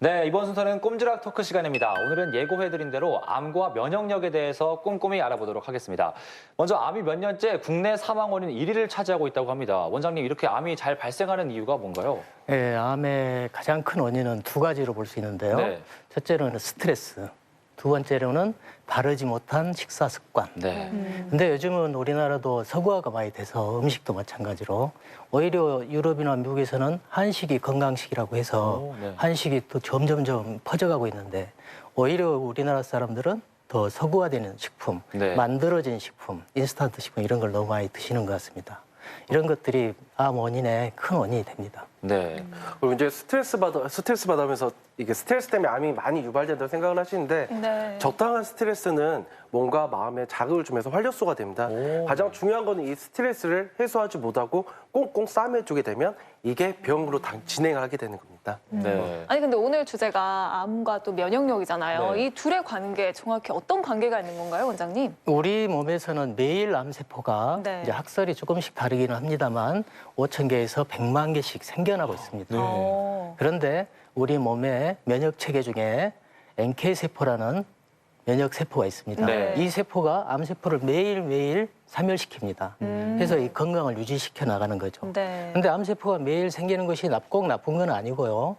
네, 이번 순서는 꼼지락 토크 시간입니다. 오늘은 예고해드린 대로 암과 면역력에 대해서 꼼꼼히 알아보도록 하겠습니다. 먼저 암이 몇 년째 국내 사망 원인 1위를 차지하고 있다고 합니다. 원장님, 이렇게 암이 잘 발생하는 이유가 뭔가요? 예, 암의 가장 큰 원인은 두 가지로 볼 수 있는데요. 네. 첫째로는 스트레스, 두 번째로는 바르지 못한 식사 습관. 네. 근데 요즘은 우리나라도 서구화가 많이 돼서 음식도 마찬가지로 오히려 유럽이나 미국에서는 한식이 건강식이라고 해서 오, 네. 한식이 또 점점점 퍼져가고 있는데 오히려 우리나라 사람들은 더 서구화되는 식품, 네. 만들어진 식품, 인스턴트 식품 이런 걸 너무 많이 드시는 것 같습니다. 이런 것들이 암 원인의 큰 원인이 됩니다. 네. 그리고 이제 스트레스 받아 스트레스 받으면서 이게 스트레스 때문에 암이 많이 유발된다고 생각을 하시는데 네. 적당한 스트레스는 뭔가 마음에 자극을 주면서 활력소가 됩니다. 오. 가장 중요한 거는 이 스트레스를 해소하지 못하고 꽁꽁 싸매주게 되면 이게 병으로 당- 진행을 하게 되는 겁니다. 네. 아니 근데 오늘 주제가 암과 또 면역력이잖아요. 네. 이 둘의 관계 정확히 어떤 관계가 있는 건가요, 원장님? 우리 몸에서는 매일 암세포가 네. 이제 학설이 조금씩 다르기는 합니다만 5천 개에서 100만 개씩 생겨나고 있습니다. 네. 어. 그런데 우리 몸의 면역 체계 중에 NK 세포라는 면역 세포가 있습니다. 네. 이 세포가 암 세포를 매일 매일 사멸시킵니다. 음. 그래서 이 건강을 유지시켜 나가는 거죠. 네. 근데 암 세포가 매일 생기는 것이 납- 꼭 나쁜 건 아니고요.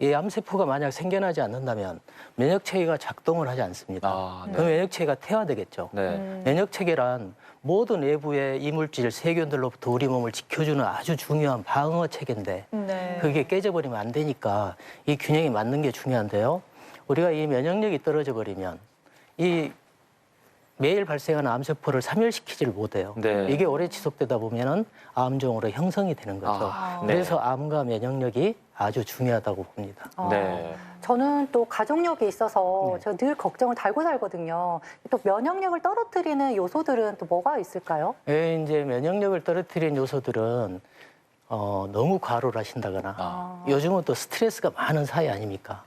이 암 세포가 만약 생겨나지 않는다면 면역 체계가 작동을 하지 않습니다. 아, 네. 그 면역 체계가 퇴화되겠죠. 네. 음. 면역 체계란 모든 내부의 이물질, 세균들로부터 우리 몸을 지켜주는 아주 중요한 방어 체계인데 네. 그게 깨져버리면 안 되니까 이 균형이 맞는 게 중요한데요. 우리가 이 면역력이 떨어져 버리면 이 매일 발생하는 암세포를 사멸시키지를 못해요. 네. 이게 오래 지속되다 보면은 암종으로 형성이 되는 거죠. 아, 네. 그래서 암과 면역력이 아주 중요하다고 봅니다. 어, 네. 저는 또 가족력이 있어서 네. 제가 늘 걱정을 달고 살거든요. 또 면역력을 떨어뜨리는 요소들은 또 뭐가 있을까요? 예, 이제 면역력을 떨어뜨리는 요소들은 어, 너무 과로를 하신다거나 아. 요즘은 또 스트레스가 많은 사회 아닙니까?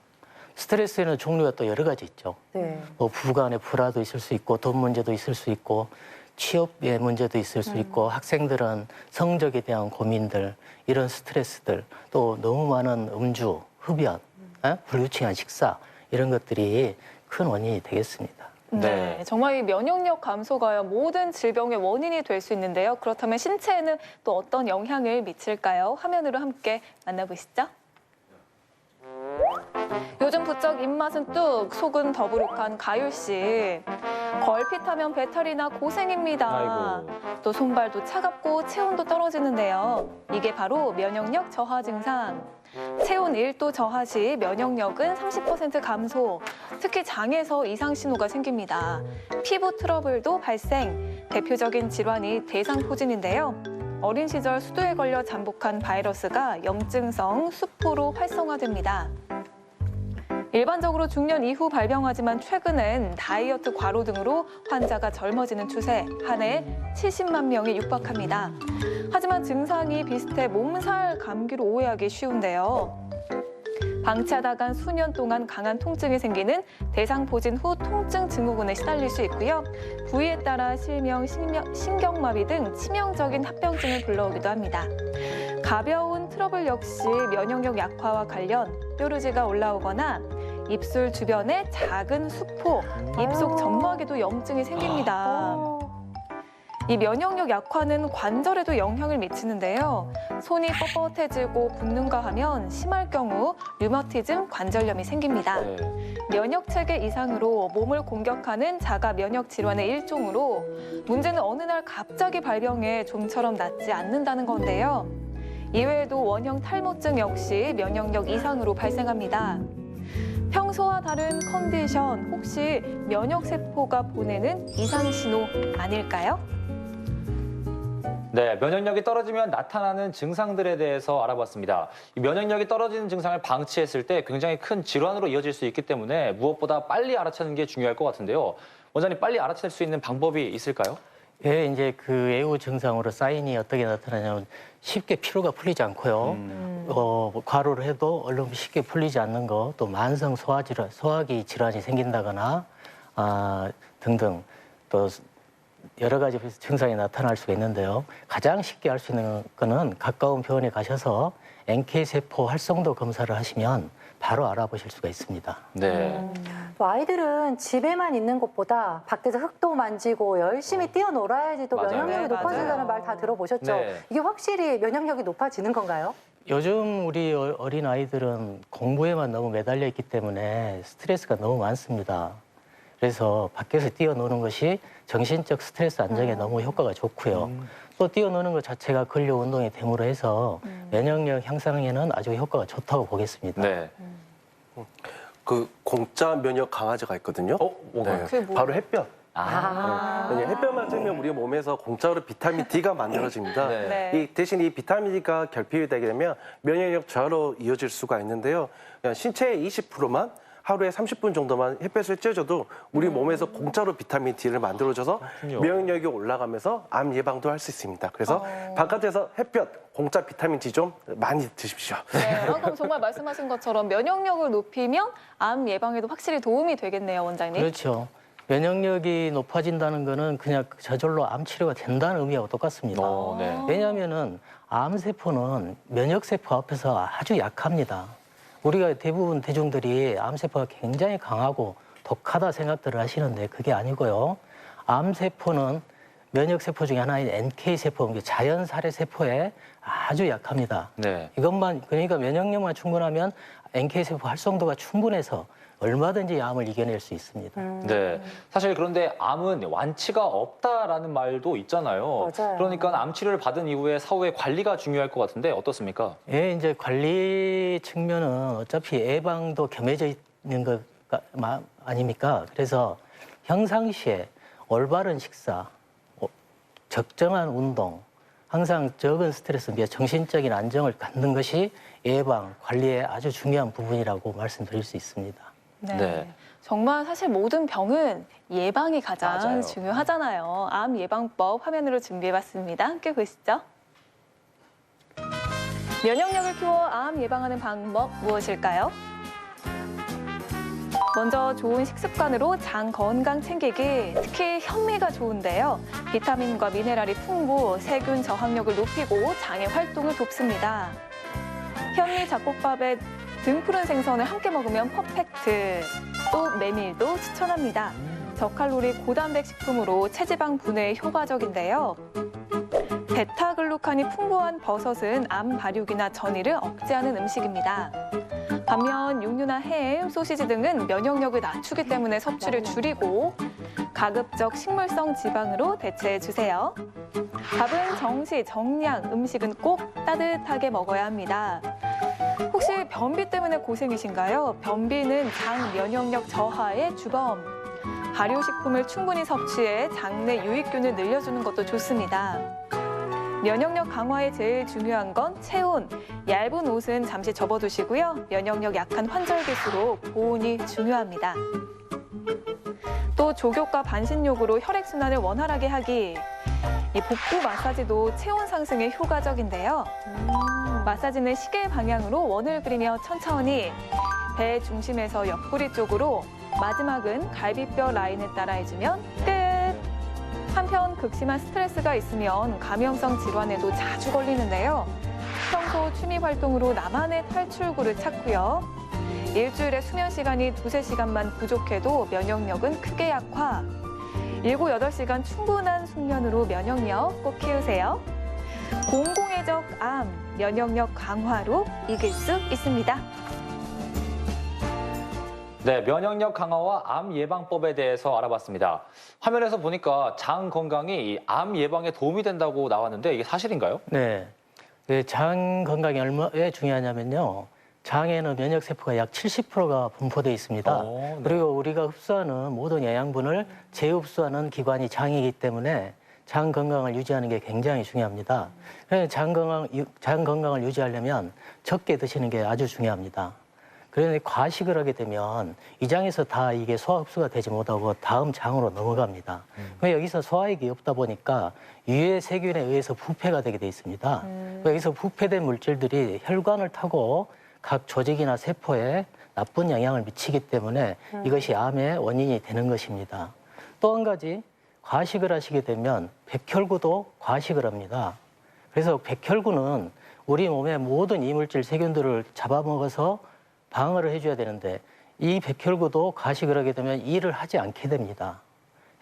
스트레스에는 종류가 또 여러 가지 있죠. 네. 뭐 부부간의 불화도 있을 수 있고 돈 문제도 있을 수 있고 취업의 문제도 있을 수 있고 학생들은 성적에 대한 고민들 이런 스트레스들 또 너무 많은 음주, 흡연, 에? 불규칙한 식사 이런 것들이 큰 원인이 되겠습니다. 네. 네. 정말 이 면역력 감소가 모든 질병의 원인이 될 수 있는데요. 그렇다면 신체에는 또 어떤 영향을 미칠까요? 화면으로 함께 만나보시죠. 요즘 부쩍 입맛은 뚝, 속은 더부룩한 가율 씨. 걸핏하면 배탈이 나 고생입니다. 아이고. 또 손발도 차갑고 체온도 떨어지는데요. 이게 바로 면역력 저하 증상. 체온 1도 저하 시 면역력은 30% 감소, 특히 장에서 이상 신호가 생깁니다. 피부 트러블도 발생, 대표적인 질환이 대상포진인데요. 어린 시절 수두에 걸려 잠복한 바이러스가 염증성 수포로 활성화됩니다. 일반적으로 중년 이후 발병하지만 최근엔 다이어트 과로 등으로 환자가 젊어지는 추세, 한 해 70만 명이 육박합니다. 하지만 증상이 비슷해 몸살 감기로 오해하기 쉬운데요. 방치하다간 수년 동안 강한 통증이 생기는 대상포진 후 통증 증후군에 시달릴 수 있고요. 부위에 따라 실명, 신경, 신경마비 등 치명적인 합병증을 불러오기도 합니다. 가벼운 트러블 역시 면역력 약화와 관련 뾰루지가 올라오거나 입술 주변에 작은 수포, 입속 점막에도 염증이 생깁니다. 어, 이 면역력 약화는 관절에도 영향을 미치는데요. 손이 뻣뻣해지고 붓는가 하면 심할 경우 류머티즘 관절염이 생깁니다. 네. 면역 체계 이상으로 몸을 공격하는 자가 면역 질환의 일종으로 문제는 어느 날 갑자기 발병해 좀처럼 낫지 않는다는 건데요. 이외에도 원형 탈모증 역시 면역력 이상으로 발생합니다. 평소와 다른 컨디션 혹시 면역 세포가 보내는 이상 신호 아닐까요? 네, 면역력이 떨어지면 나타나는 증상들에 대해서 알아봤습니다. 이 면역력이 떨어지는 증상을 방치했을 때 굉장히 큰 질환으로 이어질 수 있기 때문에 무엇보다 빨리 알아채는 게 중요할 것 같은데요. 원장님 빨리 알아챌 수 있는 방법이 있을까요? 예, 이제 그 애우 증상으로 사인이 어떻게 나타나냐면 쉽게 피로가 풀리지 않고요. 음. 어, 과로를 해도 얼른 쉽게 풀리지 않는 거, 또 만성 소화 질환, 소화기 질환이 생긴다거나 아, 등등 또 여러 가지 증상이 나타날 수가 있는데요. 가장 쉽게 알수 있는 거는 가까운 병원에 가셔서 NK 세포 활성도 검사를 하시면 바로 알아보실 수가 있습니다. 네. 또 아이들은 집에만 있는 것보다 밖에서 흙도 만지고 열심히 뛰어놀아야지 또 맞아요. 면역력이 네, 높아진다는 맞아요. 말 다 들어보셨죠? 네. 이게 확실히 면역력이 높아지는 건가요? 요즘 우리 어- 어린 아이들은 공부에만 너무 매달려 있기 때문에 스트레스가 너무 많습니다. 그래서 밖에서 뛰어노는 것이 정신적 스트레스 안정에 너무 효과가 좋고요. 또 뛰어노는 것 자체가 근력 운동이 됨으로 해서 면역력 향상에는 아주 효과가 좋다고 보겠습니다. 네. 그 공짜 면역 강화제가 있거든요. 어, 뭐가요? 그게 뭐예요? 바로 햇볕. 아. 네, 햇볕 맞으면 우리 몸에서 공짜로 비타민 D가 만들어집니다. 네. 네. 이 대신 이 비타민 D가 결핍이 되게 되면 면역력 저하로 이어질 수가 있는데요. 그냥 신체의 20%만 하루에 30분 정도만 햇볕을 쬐줘도 우리 몸에서 공짜로 비타민 D를 만들어줘서 그렇군요. 면역력이 올라가면서 암 예방도 할 수 있습니다. 그래서 바깥에서 햇볕, 공짜 비타민 D 좀 많이 드십시오. 네, 아, 그럼 정말 말씀하신 것처럼 면역력을 높이면 암 예방에도 확실히 도움이 되겠네요, 원장님. 그렇죠. 면역력이 높아진다는 거는 그냥 저절로 암 치료가 된다는 의미하고 똑같습니다. 어, 네. 왜냐하면은 암 세포는 면역 세포 앞에서 아주 약합니다. 우리가 대부분 대중들이 암세포가 굉장히 강하고 독하다 생각들을 하시는데 그게 아니고요. 암세포는 면역세포 중에 하나인 NK세포, 자연살해세포에 아주 약합니다. 네. 이것만, 그러니까 면역력만 충분하면 NK세포 활성도가 충분해서 얼마든지 암을 이겨낼 수 있습니다. 네. 사실 그런데 암은 완치가 없다라는 말도 있잖아요. 맞아요. 그러니까 암 치료를 받은 이후에 사후에 관리가 중요할 것 같은데 어떻습니까? 예, 이제 관리 측면은 어차피 예방도 겸해져 있는 것 가- 마- 아닙니까? 그래서 평상시에 올바른 식사, 어, 적정한 운동, 항상 적은 스트레스, 및 정신적인 안정을 갖는 것이 예방, 관리의 아주 중요한 부분이라고 말씀드릴 수 있습니다. 네. 네. 정말 사실 모든 병은 예방이 가장 맞아요. 중요하잖아요. 암 예방법 화면으로 준비해봤습니다. 함께 보시죠. 면역력을 키워 암 예방하는 방법 무엇일까요? 먼저 좋은 식습관으로 장 건강 챙기기, 특히 현미가 좋은데요. 비타민과 미네랄이 풍부, 세균 저항력을 높이고 장의 활동을 돕습니다. 현미 잡곡밥에 등푸른 생선을 함께 먹으면 퍼펙트. 또 메밀도 추천합니다. 저칼로리 고단백 식품으로 체지방 분해에 효과적인데요. 베타글루칸이 풍부한 버섯은 암 발육이나 전이를 억제하는 음식입니다. 반면 육류나 햄, 소시지 등은 면역력을 낮추기 때문에 섭취를 줄이고 가급적 식물성 지방으로 대체해 주세요. 밥은 정시, 정량, 음식은 꼭 따뜻하게 먹어야 합니다. 혹시 변비 때문에 고생이신가요? 변비는 장 면역력 저하의 주범. 발효식품을 충분히 섭취해 장내 유익균을 늘려주는 것도 좋습니다. 면역력 강화에 제일 중요한 건 체온. 얇은 옷은 잠시 접어두시고요. 면역력 약한 환절기수록 보온이 중요합니다. 또 족욕과 반신욕으로 혈액순환을 원활하게 하기. 이 복부 마사지도 체온 상승에 효과적인데요. 마사지는 시계 방향으로 원을 그리며 천천히 배 중심에서 옆구리 쪽으로 마지막은 갈비뼈 라인을 따라 해주면 끝. 한편 극심한 스트레스가 있으면 감염성 질환에도 자주 걸리는데요. 평소 취미 활동으로 나만의 탈출구를 찾고요. 일주일에 수면 시간이 두세 시간만 부족해도 면역력은 크게 약화. 일곱 여덟 시간 충분한 숙면으로 면역력 꼭 키우세요. 공공의적 암, 면역력 강화로 이길 수 있습니다. 네, 면역력 강화와 암 예방법에 대해서 알아봤습니다. 화면에서 보니까 장 건강이 이암 예방에 도움이 된다고 나왔는데 이게 사실인가요? 네. 그장 건강이 얼마나 중요하냐면요. 장에는 면역 세포가 약 70%가 분포되어 있습니다. 어, 네. 그리고 우리가 흡수하는 모든 영양분을 재흡수하는 기관이 장이기 때문에 장 건강을 유지하는 게 굉장히 중요합니다. 그래서 장 건강, 유- 장 건강을 유지하려면 적게 드시는 게 아주 중요합니다. 그런데 과식을 하게 되면 이 장에서 다 이게 소화 흡수가 되지 못하고 다음 장으로 넘어갑니다. 그럼 여기서 소화액이 없다 보니까 유해 세균에 의해서 부패가 되게 돼 있습니다. 여기서 부패된 물질들이 혈관을 타고 각 조직이나 세포에 나쁜 영향을 미치기 때문에 이것이 암의 원인이 되는 것입니다. 또 한 가지 과식을 하시게 되면 백혈구도 과식을 합니다. 그래서 백혈구는 우리 몸의 모든 이물질 세균들을 잡아먹어서 방어를 해줘야 되는데 이 백혈구도 가식을 하게 되면 일을 하지 않게 됩니다.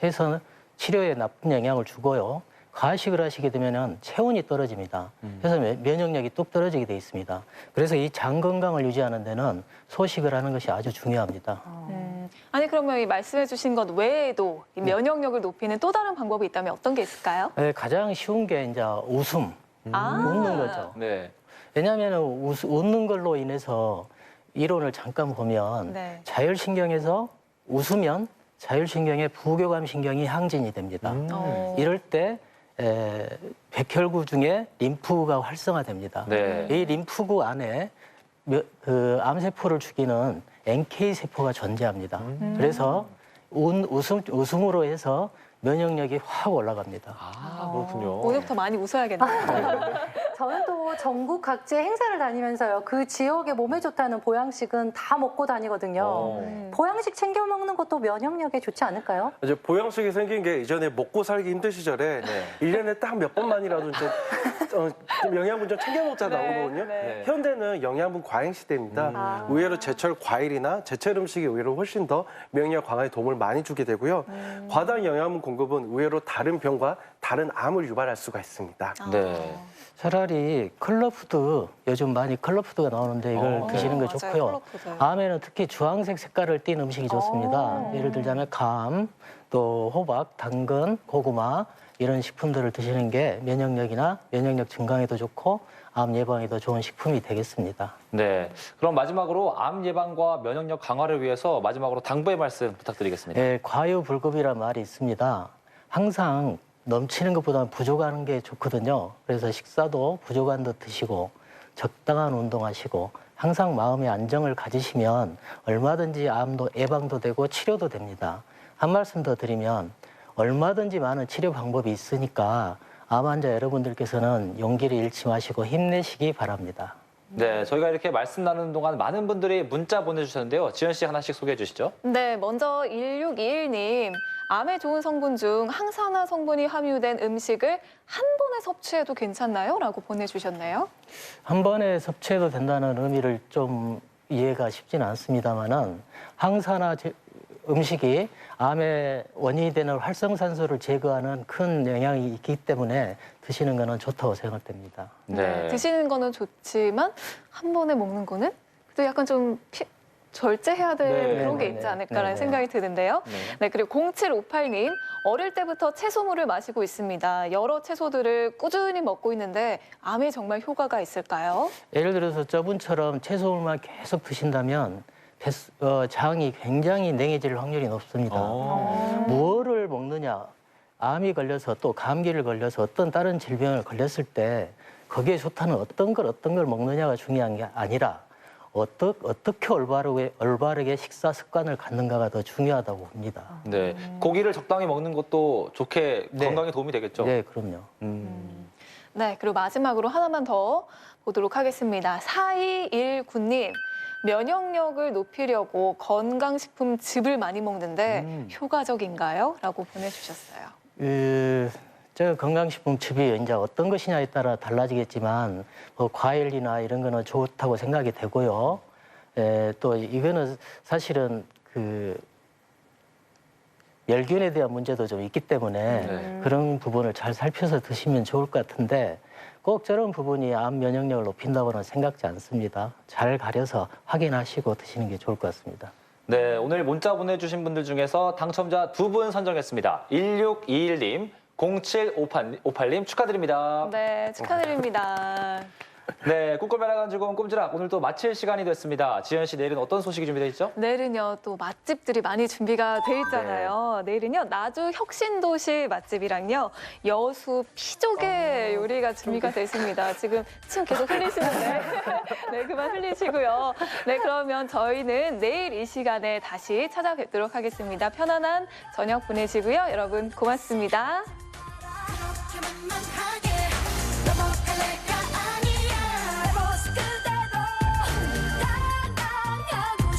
해서 치료에 나쁜 영향을 주고요. 과식을 하시게 되면 체온이 떨어집니다. 그래서 면- 면역력이 뚝 떨어지게 돼 있습니다. 그래서 이 장 건강을 유지하는 데는 소식을 하는 것이 아주 중요합니다. 음, 아니 그러면 이 말씀해 주신 것 외에도 이 면역력을 높이는 또 다른 방법이 있다면 어떤 게 있을까요? 에, 가장 쉬운 게 이제 웃음, 아. 웃는 거죠. 네. 왜냐하면 웃, 웃는 걸로 인해서 이론을 잠깐 보면 네. 자율신경에서 웃으면 자율신경의 부교감 신경이 항진이 됩니다. 음. 어. 이럴 때 에, 백혈구 중에 림프가 활성화됩니다. 네. 이 림프구 안에 며- 그 암세포를 죽이는 NK 세포가 존재합니다. 그래서 운, 웃음, 웃음으로 해서 면역력이 확 올라갑니다. 아, 그렇군요. 오늘부터 많이 웃어야겠네요. 저는 또 전국 각지 행사를 다니면서요. 그 지역에 몸에 좋다는 보양식은 다 먹고 다니거든요. 어. 음. 보양식 챙겨 먹는 것도 면역력에 좋지 않을까요? 이제 보양식이 생긴 게 이전에 먹고 살기 힘든 시절에 네. 일 1년에 딱 몇 번만이라도 이제 어, 좀 영양분 좀 챙겨 먹자 네, 나오거든요. 네. 현대는 영양분 과잉 시대입니다. 음. 아. 의외로 제철 과일이나 제철 음식이 의외로 훨씬 더 면역 강화에 도움을 많이 주게 되고요. 음. 과다한 영양분 공급은 의외로 다른 병과 다른 암을 유발할 수가 있습니다. 네. 차라리 컬러푸드 요즘 많이 컬러푸드가 나오는데 이걸 어. 드시는 거 맞아요. 좋고요. 컬러푸드. 암에는 특히 주황색 색깔을 띤 음식이 좋습니다. 어. 예를 들자면 감, 또 호박, 당근, 고구마 이런 식품들을 드시는 게 면역력이나 면역력 증강에도 좋고 암 예방에도 좋은 식품이 되겠습니다. 네. 그럼 마지막으로 암 예방과 면역력 강화를 위해서 마지막으로 당부의 말씀 부탁드리겠습니다. 예, 과유불급이란 말이 있습니다. 항상 넘치는 것보다는 부족한 게 좋거든요. 그래서 식사도 부족한 듯 드시고 적당한 운동하시고 항상 마음의 안정을 가지시면 얼마든지 암도 예방도 되고 치료도 됩니다. 한 말씀 더 드리면 얼마든지 많은 치료 방법이 있으니까 암 환자 여러분들께서는 용기를 잃지 마시고 힘내시기 바랍니다. 네, 저희가 이렇게 말씀 나누는 동안 많은 분들이 문자 보내주셨는데요. 지현 씨 하나씩 소개해 주시죠. 네, 먼저 1621님. 암에 좋은 성분 중 항산화 성분이 함유된 음식을 한 번에 섭취해도 괜찮나요? 라고 보내주셨네요. 한 번에 섭취해도 된다는 의미를 좀 이해가 쉽지는 않습니다만은 항산화 제- 음식이 암의 원인이 되는 활성산소를 제거하는 큰 영향이 있기 때문에 드시는 거는 좋다고 생각됩니다. 네. 드시는 거는 좋지만 한 번에 먹는 거는 또 약간 좀 피- 절제해야 될 네, 그런 게 네, 있지 네. 않을까라는 네, 네. 생각이 드는데요. 네. 네, 그리고 0758님. 어릴 때부터 채소물을 마시고 있습니다. 여러 채소들을 꾸준히 먹고 있는데 암에 정말 효과가 있을까요? 예를 들어서 저분처럼 채소물만 계속 드신다면 뱃- 어, 장이 굉장히 냉해질 확률이 높습니다. 어. 무엇을 먹느냐, 암이 걸려서 또 감기를 걸려서 어떤 다른 질병을 걸렸을 때 거기에 좋다는 어떤 걸 어떤 걸 먹느냐가 중요한 게 아니라 어떠, 어떻게 올바르게, 올바르게 식사 습관을 갖는가가 더 중요하다고 봅니다. 네. 고기를 적당히 먹는 것도 좋게 네. 건강에 도움이 되겠죠. 네, 그럼요. 음. 네, 그리고 마지막으로 하나만 더 보도록 하겠습니다. 4219님. 면역력을 높이려고 건강식품 즙을 많이 먹는데 음. 효과적인가요? 라고 보내주셨어요. 그, 저 건강식품 즙이 이제 어떤 것이냐에 따라 달라지겠지만 뭐 과일이나 이런 거는 좋다고 생각이 되고요. 에, 또 이거는 사실은 그 멸균에 대한 문제도 좀 있기 때문에 네. 그런 부분을 잘 살펴서 드시면 좋을 것 같은데 꼭 저런 부분이 암 면역력을 높인다고는 생각지 않습니다. 잘 가려서 확인하시고 드시는 게 좋을 것 같습니다. 네, 오늘 문자 보내주신 분들 중에서 당첨자 두 분 선정했습니다. 1621님, 0758님 축하드립니다. 네, 축하드립니다. 네, 꿈꿀매라간 즐거운 꼼지락 오늘 또 마칠 시간이 됐습니다. 지현 씨 내일은 어떤 소식이 준비되어 있죠? 내일은요 또 맛집들이 많이 준비가 돼 있잖아요. 내일은요 나주 혁신도시 맛집이랑요 여수 피조개 요리가 준비가 돼 있습니다. 지금 침 계속 흘리시는데 네 그만 흘리시고요. 네 그러면 저희는 내일 이 시간에 다시 찾아뵙도록 하겠습니다. 편안한 저녁 보내시고요. 여러분 고맙습니다. 그렇게만 하게